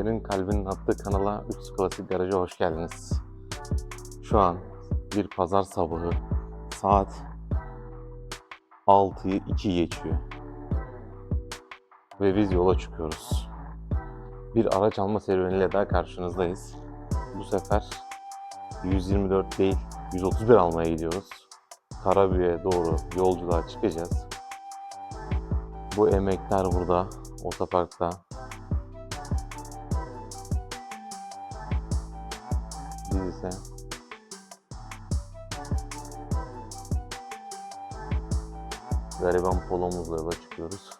Madenin Kalbinin attığı kanala 3 Klasik Garaj'a hoş geldiniz. Şu an bir pazar sabahı saat 6'yı 2 geçiyor. Ve biz yola çıkıyoruz. Bir araç alma serüveniyle daha karşınızdayız. Bu sefer 124 değil 131 almaya gidiyoruz. Karabüye doğru yolculuğa çıkacağız. Bu emekler burada, otoparkta. İse gariban polomuzla yola çıkıyoruz.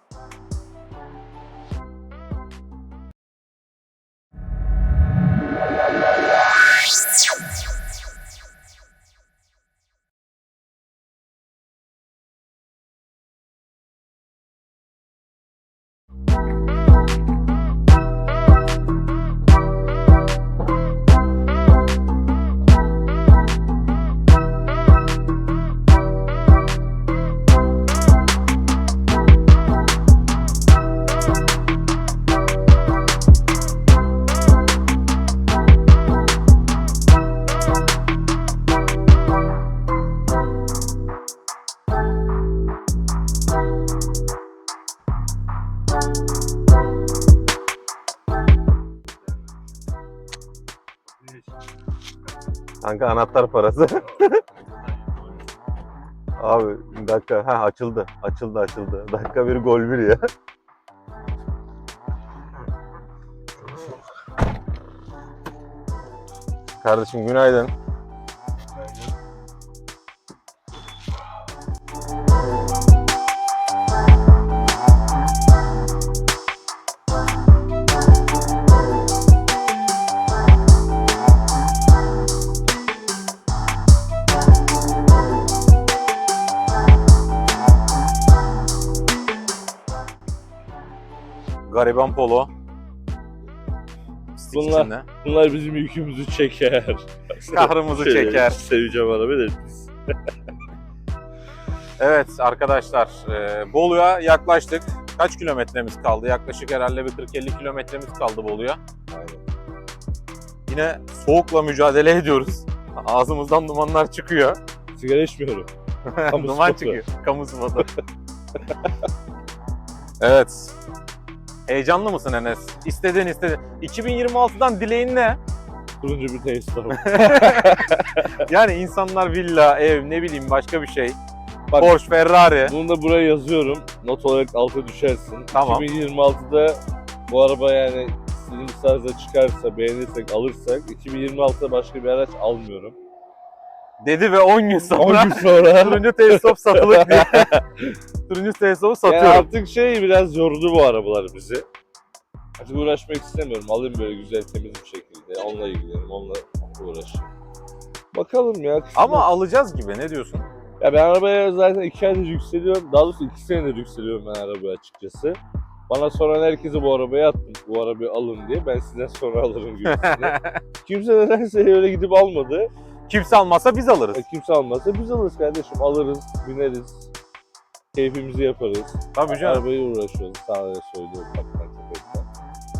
Kanka anahtar parası. Abi dakika ha açıldı. Açıldı açıldı. Dakika bir gol bir ya. Kardeşim günaydın. Gariban polo. Pislik Bunlar- içinde. Bunlar bizim yükümüzü çeker. Kahrımızı Şöyle çeker. Seveceğim arabayı da. Evet arkadaşlar, e, Bolu'ya yaklaştık. Kaç kilometremiz kaldı? Yaklaşık herhalde bir 40-50 kilometremiz kaldı Bolu'ya. Yine soğukla mücadele ediyoruz. Ağzımızdan dumanlar çıkıyor. Sigara içmiyorum. Kamu Duman spotu. çıkıyor. Kamu spotu. evet. Heyecanlı mısın Enes? İstedin istedin. 2026'dan dileğin ne? Turuncu bir teyze Yani insanlar villa, ev, ne bileyim başka bir şey. Bak- Porsche, Ferrari. Bunu da buraya yazıyorum. Not olarak alta düşersin. Tamam. 2026'da bu araba yani istediğimiz tarzda çıkarsa, beğenirsek, alırsak 2026'da başka bir araç almıyorum. Dedi ve 10 gün 10 sonra gün sonra turuncu teleskop satılık diye. turuncu teleskopu yani satıyorum. artık şey biraz yordu bu arabalar bizi. Artık uğraşmak istemiyorum. Alayım böyle güzel temiz bir şekilde. Onunla ilgilenirim, onunla uğraşayım. Bakalım ya. kısmet. Ama alacağız gibi ne diyorsun? Ya ben arabaya zaten iki aydır yükseliyorum. Daha doğrusu iki senedir yükseliyorum ben arabaya açıkçası. Bana soran herkese bu arabayı attım. Bu arabayı alın diye. Ben sizden sonra alırım gibisine. Kimse nedense öyle gidip almadı. Kimse almazsa biz alırız. E, Kimse almazsa biz alırız kardeşim. Alırız, bineriz. Keyfimizi yaparız. Tabii canım. Arabayı uğraşıyoruz. Sağlara söylüyorum.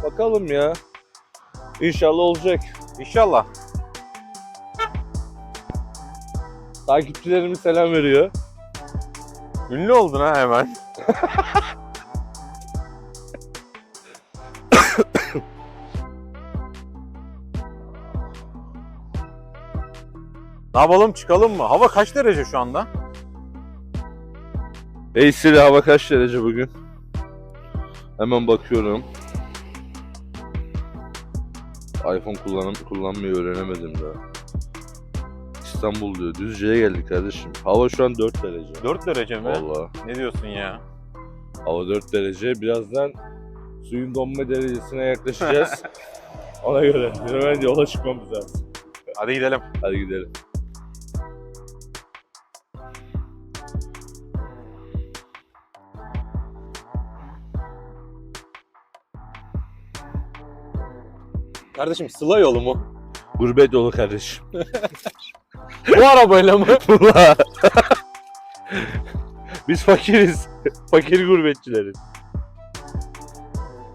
Bakalım ya. İnşallah olacak. İnşallah. Takipçilerimiz selam veriyor. Ünlü oldun ha hemen. ne yapalım çıkalım mı? Hava kaç derece şu anda? Ey Siri hava kaç derece bugün? Hemen bakıyorum. iPhone kullanım kullanmayı öğrenemedim daha. İstanbul diyor. Düzce'ye geldik kardeşim. Hava şu an 4 derece. 4 derece mi? Vallahi. Ne diyorsun ya? Hava 4 derece. Birazdan suyun donma derecesine yaklaşacağız. Ona göre bir hemen yola çıkmamız lazım. Hadi gidelim. Hadi gidelim. Kardeşim Sıla yolu mu? Gurbet yolu kardeşim. Bu arabayla mı? Biz fakiriz. Fakir gurbetçileriz.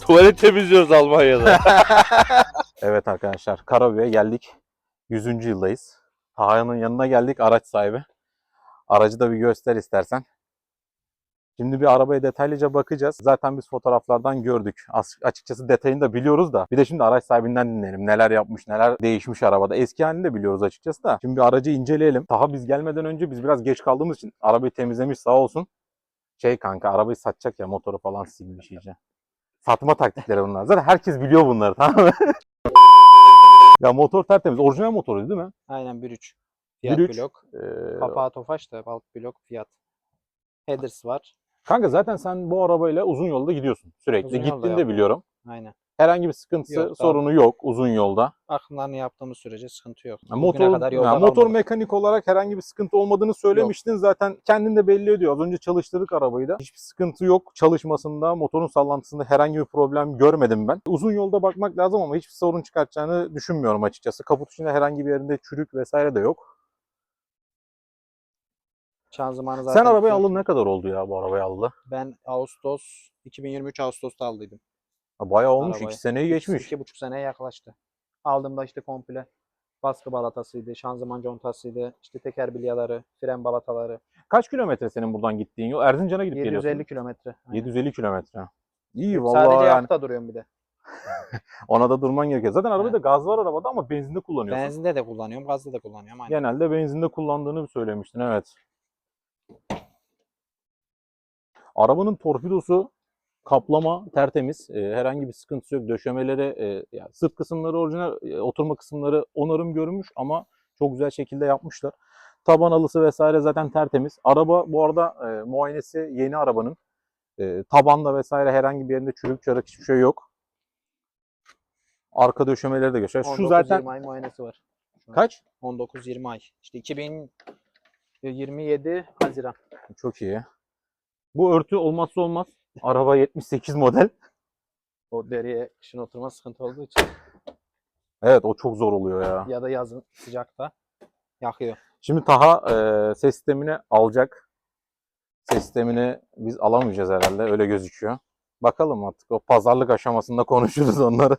Tuvalet temizliyoruz Almanya'da. Evet arkadaşlar Karabük'e geldik. 100. yıldayız. Taha'nın yanına geldik araç sahibi. Aracı da bir göster istersen. Şimdi bir arabaya detaylıca bakacağız. Zaten biz fotoğraflardan gördük. As- açıkçası detayını da biliyoruz da. Bir de şimdi araç sahibinden dinleyelim. Neler yapmış, neler değişmiş arabada. Eski halini de biliyoruz açıkçası da. Şimdi bir aracı inceleyelim. Daha biz gelmeden önce biz biraz geç kaldığımız için arabayı temizlemiş sağ olsun. Şey kanka arabayı satacak ya motoru falan silmiş iyice. Satma taktikleri bunlar. Zaten herkes biliyor bunları tamam mı? ya motor tertemiz. Orijinal motoruydu değil mi? Aynen 1.3. Fiyat 1.3. blok. Ee, Kapağı tofaş da alt blok fiyat. Headers var. Kanka zaten sen bu arabayla uzun yolda gidiyorsun sürekli. Uzun yolda yapıyorum. biliyorum. Aynen. Herhangi bir sıkıntısı, Yok, sorunu yok uzun yolda. Bakımlarını yaptığımız sürece sıkıntı yok. Ya Bugüne Motor, yolda motor kalmadık. mekanik olarak herhangi bir sıkıntı olmadığını söylemiştin. Zaten kendin de belli ediyor. Az önce çalıştırdık arabayı da. Hiçbir sıkıntı yok. Çalışmasında, motorun sallantısında herhangi bir problem görmedim ben. Uzun yolda bakmak lazım ama hiçbir sorun çıkartacağını düşünmüyorum açıkçası. Kaput içinde herhangi bir yerinde çürük vesaire de yok. Şanzımanı zaten. Sen arabayı aldın ne kadar oldu ya bu arabayı aldı? Ben Ağustos 2023 Ağustos'ta aldıydım. Ha, Bayağı olmuş. Arabayı. iki seneyi geçmiş. İki buçuk seneye yaklaştı. Aldığımda işte komple baskı balatasıydı, şanzıman contasıydı, işte teker bilyaları, fren balataları. Kaç kilometre senin buradan gittiğin yol? Erzincan'a gidip geliyorsun. 750 kilometre. Aynen. 750 kilometre. İyi vallahi Sadece yani. yakıta duruyorum bir de. Ona da durman gerekiyor. Zaten arabada Evet. gaz var arabada ama benzinde kullanıyorsun. Benzinde de kullanıyorum, gazda da kullanıyorum. Aynen. Genelde benzinde kullandığını söylemiştin evet. Arabanın torpidosu kaplama tertemiz. Ee, herhangi bir sıkıntısı yok. Döşemeleri, e, yani sırt kısımları orijinal, e, oturma kısımları onarım görmüş ama çok güzel şekilde yapmışlar. Taban alısı vesaire zaten tertemiz. Araba bu arada e, muayenesi yeni arabanın. E, tabanda vesaire herhangi bir yerinde çürük çarık hiçbir şey yok. Arka döşemeleri de gösteriyor. Şu 19-20 zaten ay muayenesi var. kaç? 19-20 ay. İşte 2027 Haziran. Çok iyi. Bu örtü olmazsa olmaz. Araba 78 model. O deriye kışın oturma sıkıntı olduğu için Evet o çok zor oluyor ya. ya da yazın sıcakta yakıyor. Şimdi Taha e, ses sistemini alacak. Ses sistemini biz alamayacağız herhalde öyle gözüküyor. Bakalım artık o pazarlık aşamasında konuşuruz onları.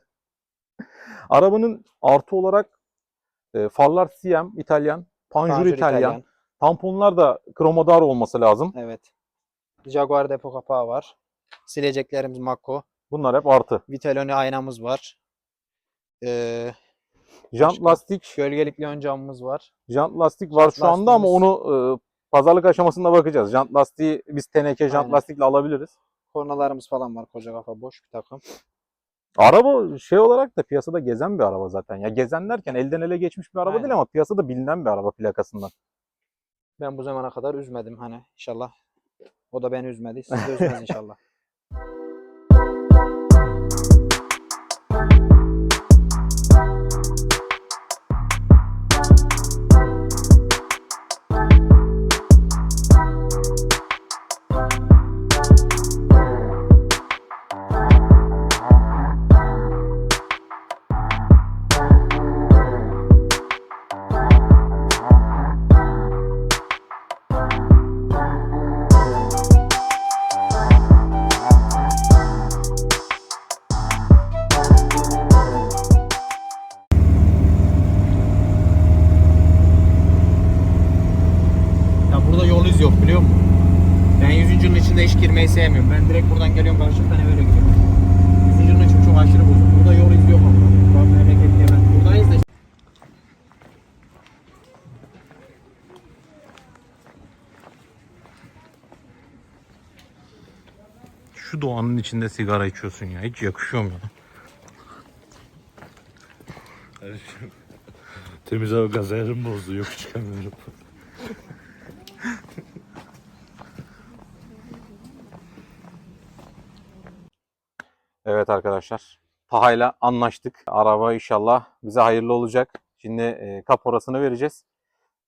Arabanın artı olarak e, farlar CM İtalyan, panjur, Panjur İtalyan, tamponlar da kromodar olması lazım. Evet. Jaguar depo kapağı var. Sileceklerimiz Mako. Bunlar hep artı. Viteloni aynamız var. Ee, Jant Başka? lastik gölgelikli ön camımız var. Jant lastik var Jant şu anda ama lastiğimiz- onu e, pazarlık aşamasında bakacağız. Jant lastiği biz teneke jant Aynen. lastikle alabiliriz. Kornalarımız falan var. Koca kafa boş bir takım. Araba şey olarak da piyasada gezen bir araba zaten. Ya gezen derken elden ele geçmiş bir araba Aynen. değil ama piyasada bilinen bir araba plakasından. Ben bu zamana kadar üzmedim hani inşallah. O da beni üzmedi. Siz de üzmez inşallah. Geliyorum karşımdan eve öyle gidiyorum. 100. yılın için çok aşırı bozuk. Burada yol iz yok ama. Bak memleket diye ben. Buradayız da Şu doğanın içinde sigara içiyorsun ya. Hiç yakışıyor mu ya? Temiz hava gaz ayarım bozdu. Yok çıkamıyorum. Evet arkadaşlar. Taha'yla anlaştık. Araba inşallah bize hayırlı olacak. Şimdi e, kaporasını vereceğiz.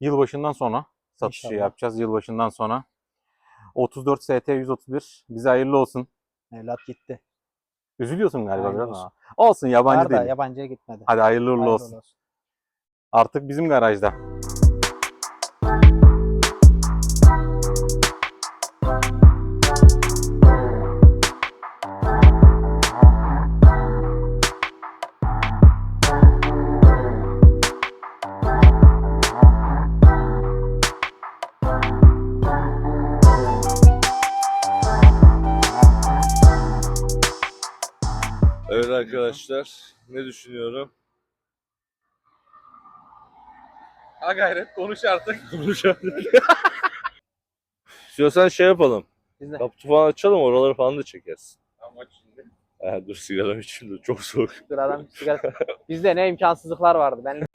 Yılbaşından sonra satışı İnşallah. yapacağız. Yılbaşından sonra. 34 ST 131 bize hayırlı olsun. evlat gitti. Üzülüyorsun galiba Hayırlı biraz. olsun. ama. Olsun yabancı Var da değil. yabancıya gitmedi. Hadi hayırlı uğurlu Hayırlı olsun. Artık bizim garajda. Arkadaşlar ne düşünüyorum? Ha gayret konuş artık. Konuşalım. İstiyorsan şey yapalım. Kaputu falan açalım oraları falan da çekersin. Ama şimdi. Ha, dur sigaram içeyim de çok soğuk. Dur adam sigara. Bizde ne imkansızlıklar vardı. Ben